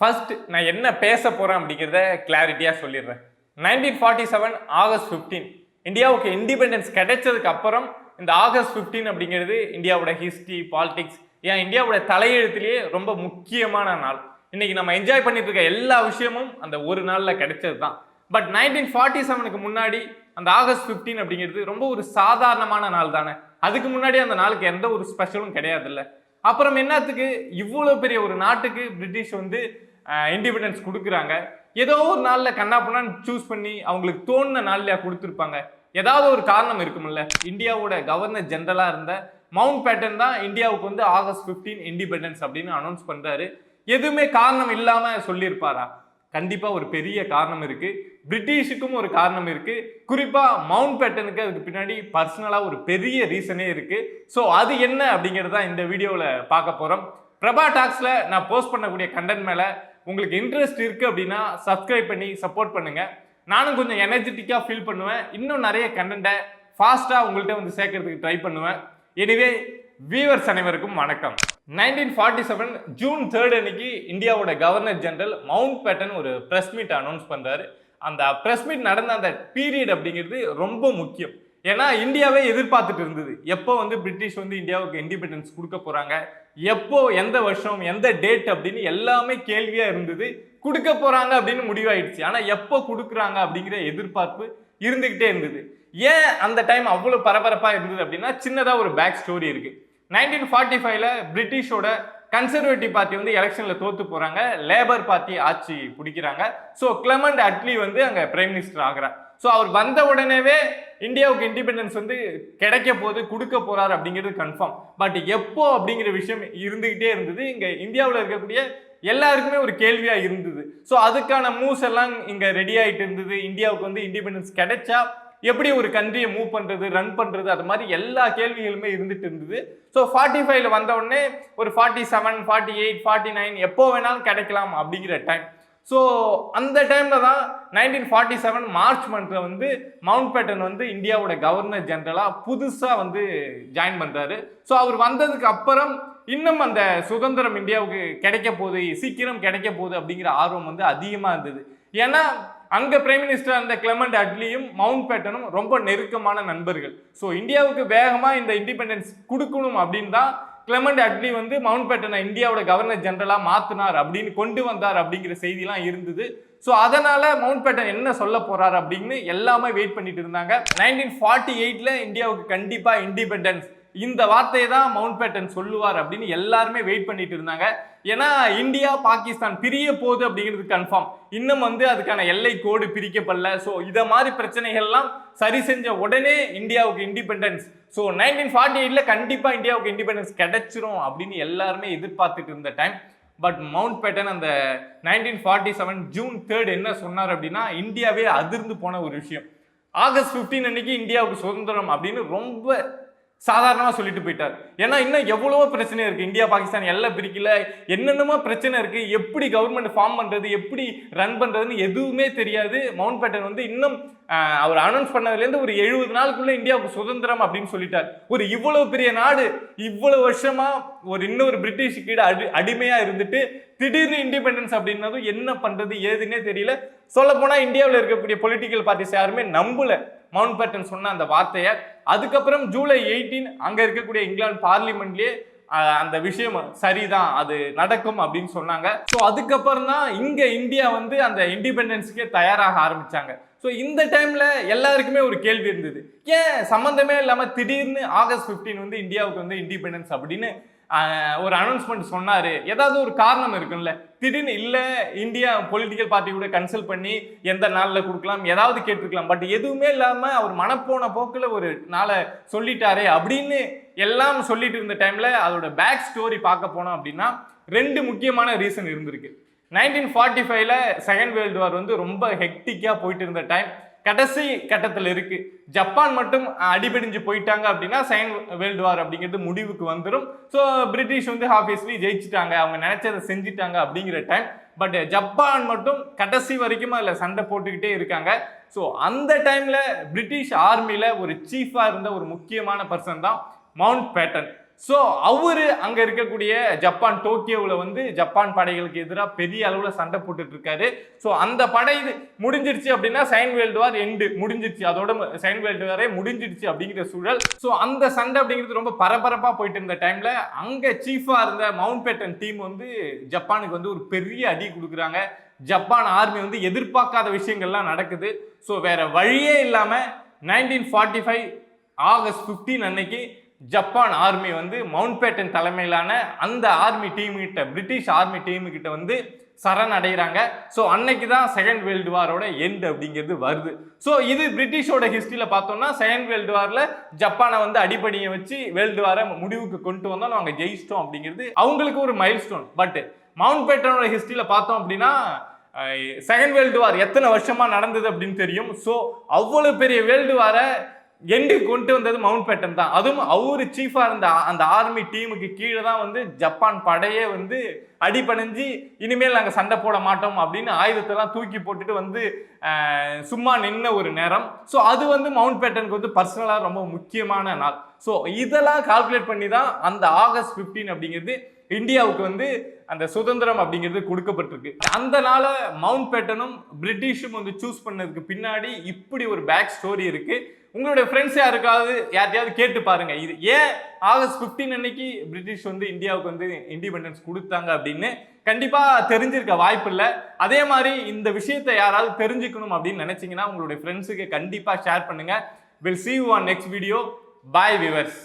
First நான் என்ன பேச போகிறேன் அப்படிங்கிறத கிளாரிட்டியாக சொல்லிடுறேன். Nineteen forty seven August fifteen இந்தியாவுக்கு இண்டிபெண்டன்ஸ் கிடைச்சதுக்கு அப்புறம் இந்த ஆகஸ்ட் ஃபிஃப்டீன் அப்படிங்கிறது இந்தியாவோட ஹிஸ்ட்ரி பாலிடிக்ஸ் ஏன்? இந்தியாவோட தலையெழுத்துலேயே ரொம்ப முக்கியமான நாள். இன்றைக்கி நம்ம என்ஜாய் பண்ணிட்டு இருக்க எல்லா விஷயமும் அந்த ஒரு நாளில் கிடைச்சது தான். பட் நைன்டீன் ஃபார்ட்டி செவனுக்கு முன்னாடி அந்த ஆகஸ்ட் ஃபிஃப்டீன் அப்படிங்கிறது ரொம்ப ஒரு சாதாரணமான நாள் தானே. அதுக்கு முன்னாடி அந்த நாளுக்கு எந்த ஒரு ஸ்பெஷலும் கிடையாதுல்ல. அப்புறம் என்னத்துக்கு? இவ்வளோ பெரிய ஒரு நாட்டுக்கு பிரிட்டிஷ் வந்து இண்டிபெண்டன்ஸ் கொடுக்குறாங்க. ஏதோ ஒரு நாளில் கண்ணாப்புனான்னு சூஸ் பண்ணி அவங்களுக்கு தோணுன நாள்லையா கொடுத்துருப்பாங்க. ஏதாவது ஒரு காரணம் இருக்கும்ல இந்தியாவோட கவர்னர் ஜென்ரலாக இருந்த மவுண்ட் பேட்டன் தான் இந்தியாவுக்கு வந்து ஆகஸ்ட் 15 இண்டிபெண்டன்ஸ் அப்படின்னு அனௌன்ஸ் பண்ணுறாரு எதுவுமே காரணம் இல்லாமல் சொல்லியிருப்பாரா? கண்டிப்பாக ஒரு பெரிய காரணம் இருக்குது பிரிட்டிஷுக்கும் ஒரு காரணம் இருக்குது குறிப்பாக மவுண்ட் பேட்டனுக்கு அதுக்கு பின்னாடி பர்சனலாக ஒரு பெரிய ரீசனே இருக்குது ஸோ அது என்ன அப்படிங்கிறது தான் இந்த வீடியோவில் பார்க்க போகிறோம் பிரபா டாக்ஸில் நான் போஸ்ட் பண்ணக்கூடிய கண்டென்ட் மேலே உங்களுக்கு இன்ட்ரெஸ்ட் இருக்குது அப்படின்னா சப்ஸ்கிரைப் பண்ணி சப்போர்ட் பண்ணுங்கள் நானும் கொஞ்சம் எனர்ஜெட்டிக்காக ஃபீல் பண்ணுவேன். இன்னும் நிறைய கண்டென்ட்டை ஃபாஸ்ட்டாக உங்கள்கிட்ட வந்து சேர்க்கறதுக்கு ட்ரை பண்ணுவேன். எனிவே வியூவர்ஸ் அனைவருக்கும் வணக்கம். Nineteen forty seven June third அன்னைக்கு இந்தியாவோட கவர்னர் ஜெனரல் மவுண்ட் பேட்டன் ஒரு ப்ரெஸ் மீட் அனௌன்ஸ் பண்ணுறாரு அந்த ப்ரெஸ் மீட் நடந்த அந்த பீரியட் அப்படிங்கிறது ரொம்ப முக்கியம். ஏன்னா இந்தியாவே எதிர்பார்த்துட்டு இருந்தது. எப்போ வந்து பிரிட்டிஷ் வந்து இந்தியாவுக்கு இண்டிபெண்டன்ஸ் கொடுக்க போகிறாங்க எப்போ எந்த வருஷம் எந்த டேட் அப்படின்னு எல்லாமே கேள்வியாக இருந்தது. கொடுக்க போகிறாங்க அப்படின்னு முடிவாயிடுச்சு. ஆனால் எப்போ கொடுக்குறாங்க அப்படிங்கிற எதிர்பார்ப்பு இருந்துக்கிட்டே இருந்தது. ஏன் அந்த டைம் அவ்வளோ பரபரப்பாக இருந்தது அப்படின்னா சின்னதாக ஒரு பேக் ஸ்டோரி இருக்குது நைன்டீன் ஃபார்ட்டி ஃபைவ்ல பிரிட்டிஷோட கன்சர்வேட்டிவ் பார்ட்டி வந்து எலெக்ஷனில் தோத்து போகிறாங்க லேபர் பார்ட்டி ஆட்சி பிடிக்கிறாங்க. ஸோ கிளமண்ட் அட்லி வந்து அங்கே பிரைம் மினிஸ்டர் ஆகிறார். ஸோ அவர் வந்த உடனேவே இந்தியாவுக்கு இண்டிபெண்டன்ஸ் வந்து கிடைக்க போகுது கொடுக்க போகிறார் அப்படிங்கிறது கன்ஃபார்ம் பட் எப்போ அப்படிங்கிற விஷயம் இருந்துக்கிட்டே இருந்தது. இங்கே இந்தியாவில் இருக்கக்கூடிய எல்லாருக்குமே ஒரு கேள்வியாக இருந்தது. ஸோ அதுக்கான மூவ்ஸ் எல்லாம் இங்கே ரெடி ஆகிட்டு இருந்தது. இந்தியாவுக்கு வந்து இண்டிபெண்டன்ஸ் கிடைச்சா எப்படி ஒரு கண்ட்ரியை மூவ் பண்ணுறது ரன் பண்ணுறது அது மாதிரி எல்லா கேள்விகளுமே இருந்துட்டு இருந்தது. ஸோ ஃபார்ட்டி ஃபைவ்ல வந்தவுடனே ஒரு forty seven forty eight forty nine எப்போ வேணாலும் கிடைக்கலாம் அப்படிங்கிற டைம் ஸோ அந்த டைமில் தான் நைன்டீன் ஃபார்ட்டி செவன் மார்ச் மந்தில் வந்து மவுண்ட் பேட்டன் வந்து இந்தியாவோட கவர்னர் ஜென்ரலாக புதுசாக வந்து ஜாயின் பண்ணுறாரு ஸோ அவர் வந்ததுக்கு அப்புறம் இன்னும் அந்த சுதந்திரம் இந்தியாவுக்கு கிடைக்க போகுது சீக்கிரம் கிடைக்க போகுது அப்படிங்கிற ஆர்வம் வந்து அதிகமாக இருந்தது. ஏன்னா அங்க பிரைம் மினிஸ்டர் அந்த கிளமண்ட் அட்லியும் மவுண்ட் பேட்டனும் ரொம்ப நெருக்கமான நண்பர்கள். ஸோ இந்தியாவுக்கு வேகமா இந்த இண்டிபெண்டன்ஸ் கொடுக்கணும் அப்படின்னு தான் கிளமண்ட் அட்லி வந்து மவுண்ட் பேட்டனை இந்தியாவோட கவர்னர் ஜெனரலா மாத்தினார் அப்படின்னு கொண்டு வந்தார் அப்படிங்கிற செய்திலாம் இருந்தது. ஸோ அதனால மவுண்ட் பேட்டன் என்ன சொல்ல போகிறார் அப்படின்னு எல்லாமே வெயிட் பண்ணிட்டு இருந்தாங்க. நைன்டீன் ஃபார்ட்டி எயிட்ல இந்தியாவுக்கு கண்டிப்பா இண்டிபெண்டன்ஸ் இந்த வார்த்தையை தான் மவுண்ட் பேட்டன் சொல்லுவார் அப்படின்னு எல்லாருமே வெயிட் பண்ணிட்டு இருந்தாங்க. ஏன்னா இந்தியா பாகிஸ்தான் பிரிய போகுது அப்படிங்கிறது கன்ஃபார்ம் இன்னும் வந்து அதுக்கான எல்லை கோடு பிரிக்கப்படல. ஸோ இதை மாதிரி பிரச்சனைகள்லாம் சரி செஞ்ச உடனே இந்தியாவுக்கு இண்டிபெண்டன்ஸ் ஸோ நைன்டீன் ஃபார்ட்டி எயிட்டில் கண்டிப்பாக இந்தியாவுக்கு இண்டிபெண்டன்ஸ் கிடைச்சிரும் அப்படின்னு எல்லாருமே எதிர்பார்த்துட்டு இருந்த டைம் பட் மவுண்ட் பேட்டன் அந்த nineteen forty seven June third என்ன சொன்னார் அப்படின்னா இந்தியாவே அதிர்ந்து போன ஒரு விஷயம். ஆகஸ்ட் 15 அன்னைக்கு இந்தியாவுக்கு சுதந்திரம் அப்படின்னு ரொம்ப சாதாரணமாக சொல்லிட்டு போயிட்டார். ஏன்னா இன்னும் எவ்வளவோ பிரச்சனை இருக்குது இந்தியா பாகிஸ்தான் எல்லாம் பிரிக்கல. என்னென்னமோ பிரச்சனை இருக்குது எப்படி கவர்மெண்ட் ஃபார்ம் பண்ணுறது எப்படி ரன் பண்ணுறதுன்னு எதுவுமே தெரியாது. மவுண்ட் பேட்டன் வந்து இன்னும் அவர் அனௌன்ஸ் பண்ணதுலேருந்து ஒரு எழுபது நாளுக்குள்ளே இந்தியாவுக்கு சுதந்திரம் அப்படின்னு சொல்லிட்டார். ஒரு இவ்வளோ பெரிய நாடு இவ்வளோ வருஷமாக ஒரு இன்னொரு பிரிட்டிஷ் கீழே அடி அடிமையாக இருந்துட்டு திடீர்னு இண்டிபெண்டன்ஸ் அப்படின்னதும் என்ன பண்ணுறது ஏதுன்னே தெரியல. சொல்லப்போனால் இந்தியாவில் இருக்கக்கூடிய பொலிட்டிக்கல் பார்ட்டிஸ் யாருமே நம்பலை. மவுண்ட் பேட்டன் சொன்ன அந்த வார்த்தையை அதுக்கப்புறம் ஜூலை எயிட்டீன் அங்கே இருக்கக்கூடிய இங்கிலாந்து பார்லிமெண்ட்லேயே அந்த விஷயம் சரிதான் அது நடக்கும் அப்படின்னு சொன்னாங்க. ஸோ அதுக்கப்புறம் தான் இங்கே இந்தியா வந்து அந்த இண்டிபெண்டன்ஸுக்கே தயாராக ஆரம்பித்தாங்க ஸோ இந்த டைமில் எல்லாருக்குமே ஒரு கேள்வி இருந்தது. ஏன் சம்மந்தமே இல்லாமல் திடீர்னு ஆகஸ்ட் 15 வந்து இந்தியாவுக்கு வந்து இண்டிபெண்டன்ஸ் அப்படின்னு ஒரு அனௌன்ஸ்மெண்ட் சொன்னார். ஏதாவது ஒரு காரணம் இருக்கும்ல? திடீர்னு இல்லை இந்தியா பொலிட்டிக்கல் பார்ட்டி கூட கன்சல்ட் பண்ணி எந்த நாளில் கொடுக்கலாம் ஏதாவது கேட்டிருக்கலாம். பட் எதுவுமே இல்லாமல் அவர் மனப்போன போக்கில் ஒரு நாளை சொல்லிட்டாரே அப்படின்னு எல்லாம் சொல்லிட்டு இருந்த டைமில் அதோட பேக் ஸ்டோரி பார்க்க போனோம் அப்படின்னா ரெண்டு முக்கியமான ரீசன் இருந்திருக்கு. நைன்டீன் ஃபார்ட்டி ஃபைவ்ல செகண்ட் வேர்ல்டு வார் வந்து ரொம்ப ஹெக்டிக்காக போயிட்டு இருந்த டைம் கடைசி கட்டத்தில் இருக்கு. ஜப்பான் மட்டும் அடிபடிஞ்சு போயிட்டாங்க அப்படின்னா செகண்ட் வேர்ல்டு வார் அப்படிங்கிறது முடிவுக்கு வந்துடும் ஸோ பிரிட்டிஷ் வந்து ஆஃபீஸ்லி ஜெயிச்சிட்டாங்க. அவங்க நினைச்சதை செஞ்சுட்டாங்க அப்படிங்கிற டைம் பட் ஜப்பான் மட்டும் கடைசி வரைக்கும் அதில் சண்டை போட்டுக்கிட்டே இருக்காங்க. ஸோ அந்த டைமில் பிரிட்டிஷ் ஆர்மியில் ஒரு சீஃபாக இருந்த ஒரு முக்கியமான பர்சன் தான் மவுண்ட் பேட்டன் ஸோ அவர் அங்கே இருக்கக்கூடிய ஜப்பான் டோக்கியோவில் வந்து ஜப்பான் படைகளுக்கு எதிராக பெரிய அளவில் சண்டை போட்டுட்டு இருக்காரு ஸோ அந்த படை இது முடிஞ்சிருச்சு அப்படின்னா சைன் வேர்ல்டு வார் எண்டு முடிஞ்சிருச்சு. அதோட சைன் வேர்ல்டு வாரே முடிஞ்சிருச்சு அப்படிங்கிற சூழல். ஸோ அந்த சண்டை அப்படிங்கிறது ரொம்ப பரபரப்பாக போயிட்டு இருந்த டைமில் அங்கே சீஃபாக இருந்த மவுண்ட் பேட்டன் டீம் வந்து ஜப்பானுக்கு வந்து ஒரு பெரிய அடி கொடுக்குறாங்க. ஜப்பான் ஆர்மி வந்து எதிர்பார்க்காத விஷயங்கள்லாம் நடக்குது. ஸோ வேற வழியே இல்லாமல் நைன்டீன் ஃபார்ட்டி ஃபைவ் ஆகஸ்ட் 15 அன்னைக்கு ஜப்பான் ஆர்மி வந்து மவுண்ட் பேட்டன் தலைமையிலான அந்த ஆர்மி டீம் கிட்ட பிரிட்டிஷ் ஆர்மி டீம் கிட்ட வந்து சரணடைகிறாங்க. ஸோ அன்னைக்கு தான் செகண்ட் வேர்ல்டு வாரோட எண்ட் அப்படிங்கிறது வருது. ஸோ இது பிரிட்டிஷோட ஹிஸ்ட்ரியில் பார்த்தோம்னா செகண்ட் வேர்ல்டு வாரில் ஜப்பானை வந்து அடிப்படையை வச்சு வேர்ல்டு வாரை முடிவுக்கு கொண்டு வந்தோம். நாங்கள் ஜெயிச்சிட்டோம் அப்படிங்கிறது அவங்களுக்கு ஒரு மைல் ஸ்டோன் பட் மவுண்ட் பேட்டனோட ஹிஸ்ட்ரியில் பார்த்தோம் அப்படின்னா செகண்ட் வேர்ல்டு வார் எத்தனை வருஷமாக நடந்தது அப்படின்னு தெரியும். ஸோ அவ்வளோ பெரிய வேர்ல்டு வாரை எண்டு கொண்டு வந்தது மவுண்ட் பேட்டன் தான். அதுவும் அவரு சீஃபாக இருந்த அந்த ஆர்மி டீமுக்கு கீழே தான் வந்து ஜப்பான் படையே வந்து அடிபணிஞ்சு இனிமேல் நாங்கள் சண்டை போட மாட்டோம் அப்படின்னு ஆயுதத்தெல்லாம் தூக்கி போட்டுட்டு வந்து சும்மா நின்ன ஒரு நேரம். ஸோ அது வந்து மவுண்ட் பேட்டனுக்கு வந்து பர்சனலாக ரொம்ப முக்கியமான நாள். ஸோ இதெல்லாம் கால்குலேட் பண்ணி தான் அந்த ஆகஸ்ட் 15 அப்படிங்கிறது இந்தியாவுக்கு வந்து அந்த சுதந்திரம் அப்படிங்கிறது கொடுக்கப்பட்டிருக்கு. அந்த நாள மவுண்ட் பேட்டனும் பிரிட்டிஷும் வந்து சூஸ் பண்ணதுக்கு பின்னாடி இப்படி ஒரு பேக் ஸ்டோரி இருக்குது உங்களுடைய ஃப்ரெண்ட்ஸ் யாருக்காவது யார்ட்டையாவது கேட்டு பாருங்க. இது ஏன் ஆகஸ்ட் 15 அன்னைக்கு பிரிட்டிஷ் வந்து இந்தியாவுக்கு வந்து இண்டிபெண்டன்ஸ் கொடுத்தாங்க அப்படின்னு கண்டிப்பாக தெரிஞ்சிருக்க வாய்ப்பு இல்லை. அதே மாதிரி இந்த விஷயத்தை யாராவது தெரிஞ்சுக்கணும் அப்படின்னு நினைச்சிங்கன்னா உங்களுடைய ஃப்ரெண்ட்ஸுக்கு கண்டிப்பாக ஷேர் பண்ணுங்கள் will see you on next video bye viewers